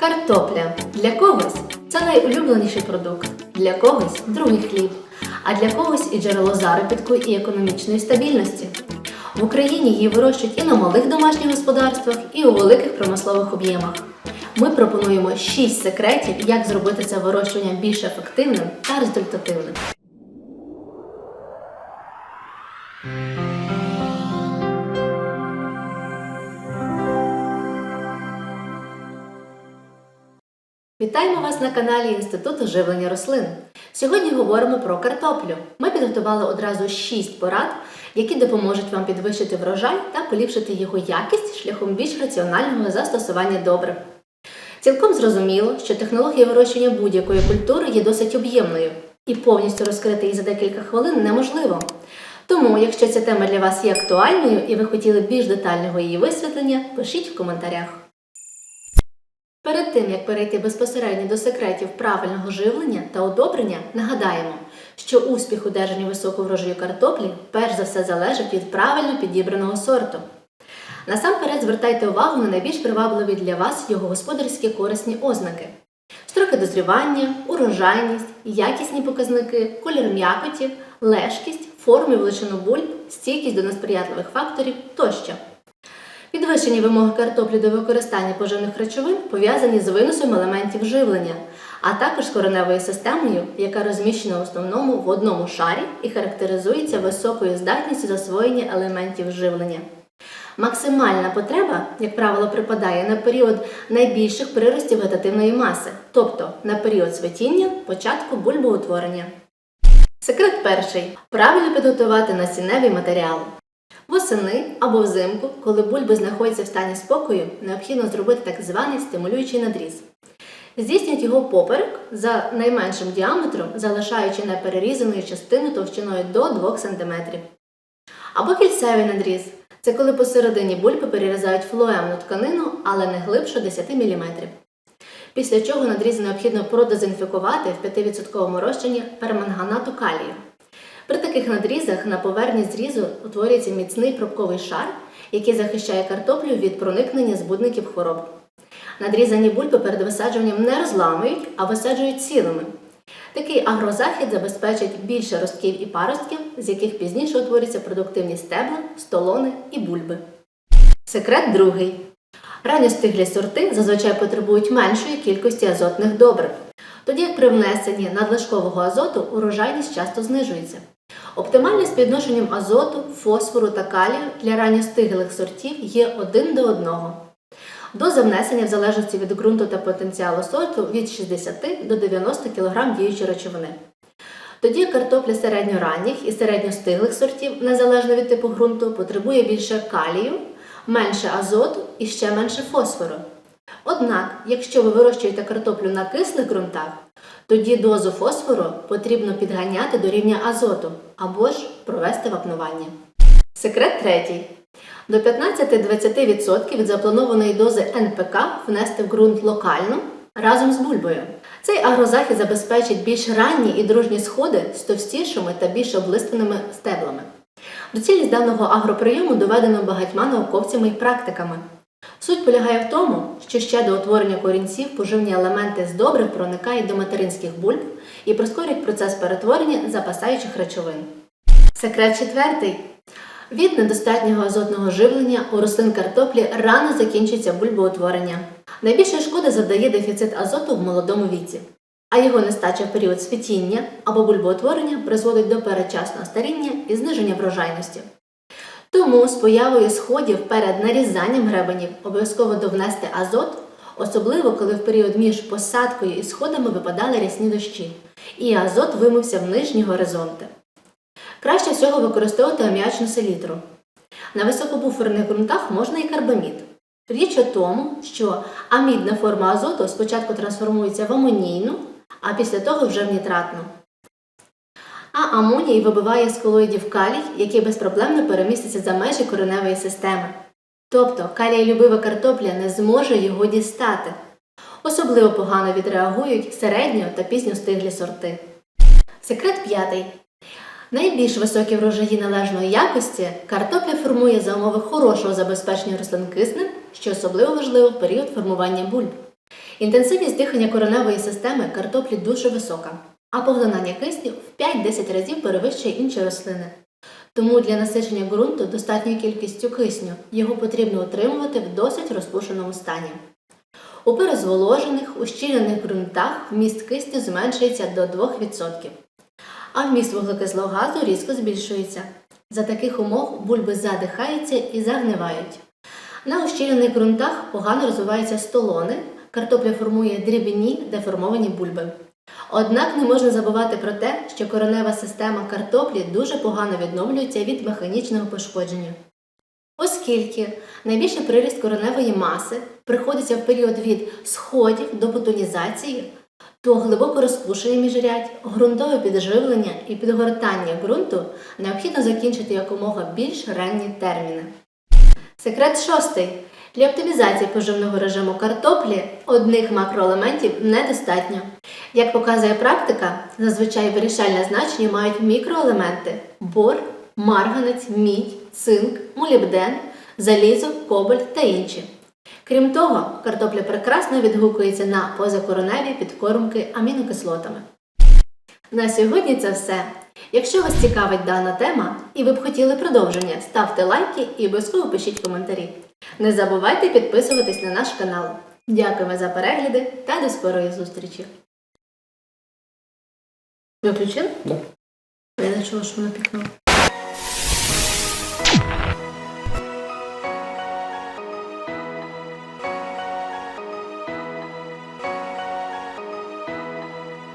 Картопля для когось це найулюбленіший продукт, для когось другий хліб, а для когось і джерело заробітку і економічної стабільності. В Україні її вирощують і на малих домашніх господарствах, і у великих промислових об'ємах. Ми пропонуємо 6 секретів, як зробити це вирощування більш ефективним та результативним. Вітаємо вас на каналі Інституту живлення рослин. Сьогодні говоримо про картоплю. Ми підготували одразу 6 порад, які допоможуть вам підвищити врожай та поліпшити його якість шляхом більш раціонального застосування добрив. Цілком зрозуміло, що технологія вирощування будь-якої культури є досить об'ємною і повністю розкрити її за декілька хвилин неможливо. Тому, якщо ця тема для вас є актуальною і ви хотіли більш детального її висвітлення, пишіть в коментарях. Перед тим як перейти безпосередньо до секретів правильного живлення та удобрення, нагадаємо, що успіх одержання високого врожаю картоплі перш за все залежить від правильно підібраного сорту. Насамперед звертайте увагу на найбільш привабливі для вас його господарські корисні ознаки: строки дозрівання, урожайність, якісні показники, колір м'якоті, лежкість, форму і величину бульб, стійкість до несприятливих факторів тощо. Підвищені вимоги картоплі до використання поживних речовин пов'язані з виносом елементів живлення, а також з кореневою системою, яка розміщена в основному в одному шарі і характеризується високою здатністю засвоєння елементів живлення. Максимальна потреба, як правило, припадає на період найбільших приростів вегетативної маси, тобто на період цвітіння, початку бульбоутворення. Секрет перший правильно підготувати насінневий матеріал. Восени або взимку, коли бульби знаходяться в стані спокою, необхідно зробити так званий стимулюючий надріз. Здійснюють його поперек за найменшим діаметром, залишаючи неперерізаною частину товщиною до 2 см. Або кільцевий надріз це коли посередині бульби перерізають флоемну тканину, але не глибше 10 мм. Після чого надріз необхідно продезінфікувати в 5% розчині перманганату калію. При таких надрізах на поверхні зрізу утворюється міцний пробковий шар, який захищає картоплю від проникнення збудників хвороб. Надрізані бульби перед висаджуванням не розламують, а висаджують цілими. Такий агрозахід забезпечить більше ростків і паростків, з яких пізніше утворюються продуктивні стебла, столони і бульби. Секрет другий. Ранньостиглі сорти зазвичай потребують меншої кількості азотних добрив, тоді як при внесенні надлишкового азоту урожайність часто знижується. Оптимальним співвідношенням азоту, фосфору та калію для ранньостиглих сортів є 1 до 1. Доза внесення в залежності від ґрунту та потенціалу сорту від 60 до 90 кг діючої речовини. Тоді картопля середньоранніх і середньостиглих сортів, незалежно від типу ґрунту, потребує більше калію, менше азоту і ще менше фосфору. Однак, якщо ви вирощуєте картоплю на кислих ґрунтах, тоді дозу фосфору потрібно підганяти до рівня азоту або ж провести вапнування. Секрет третій. До 15-20% від запланованої дози НПК внести в ґрунт локально разом з бульбою. Цей агрозахід забезпечить більш ранні і дружні сходи з товстішими та більш облиственними стеблами. Доцільність даного агроприйому доведено багатьма науковцями і практиками. Суть полягає в тому, що ще до утворення корінців поживні елементи з добрив проникають до материнських бульб і прискорюють процес перетворення запасаючих речовин. Секрет четвертий. Від недостатнього азотного живлення у рослин картоплі рано закінчується бульбоутворення. Найбільше шкоди завдає дефіцит азоту в молодому віці, а його нестача в період світіння або бульбоутворення призводить до передчасного старіння і зниження врожайності. Тому з появою сходів перед нарізанням гребенів обов'язково довнести азот, особливо коли в період між посадкою і сходами випадали рясні дощі, і азот вимився в нижні горизонти. Краще всього використовувати аміачну селітру. На високобуферних ґрунтах можна і карбамід. Річ у тому, що амідна форма азоту спочатку трансформується в амонійну, а після того вже в нітратну. А амоній вибиває з колоїдів калій, який безпроблемно переміститься за межі кореневої системи. Тобто калієлюбива картопля не зможе його дістати. Особливо погано відреагують середньо та пізньостиглі сорти. Секрет п'ятий. Найбільш високі врожаї належної якості картопля формує за умови хорошого забезпечення рослин киснем, що особливо важливо в період формування бульб. Інтенсивність дихання кореневої системи картоплі дуже висока, а поглинання кисню в 5-10 разів перевищує інші рослини. Тому для насичення ґрунту достатньою кількістю кисню його потрібно утримувати в досить розпушеному стані. У перезволожених, ущільнених ґрунтах вміст кисню зменшується до 2%, а вміст вуглекислого газу різко збільшується. За таких умов бульби задихаються і загнивають. На ущільнених ґрунтах погано розвиваються столони, картопля формує дрібні деформовані бульби. Однак не можна забувати про те, що коренева система картоплі дуже погано відновлюється від механічного пошкодження. Оскільки найбільший приріст кореневої маси приходиться в період від сходів до бутонізації, то глибоко розпушення міжрядь, ґрунтове підживлення і підгортання ґрунту необхідно закінчити якомога більш ранні терміни. Секрет шостий. Для оптимізації поживного режиму картоплі одних макроелементів недостатньо. Як показує практика, зазвичай вирішальне значення мають мікроелементи бор, марганець, мідь, цинк, молібден, залізо, кобальт та інші. Крім того, картопля прекрасно відгукується на позакороневі підкормки амінокислотами. На сьогодні це все. Якщо вас цікавить дана тема і ви б хотіли продовження, ставте лайки і обов'язково пишіть коментарі. Не забувайте підписуватись на наш канал. Дякуємо за перегляди та до скорої зустрічі. Виключили? Да. Я що вона пікнула.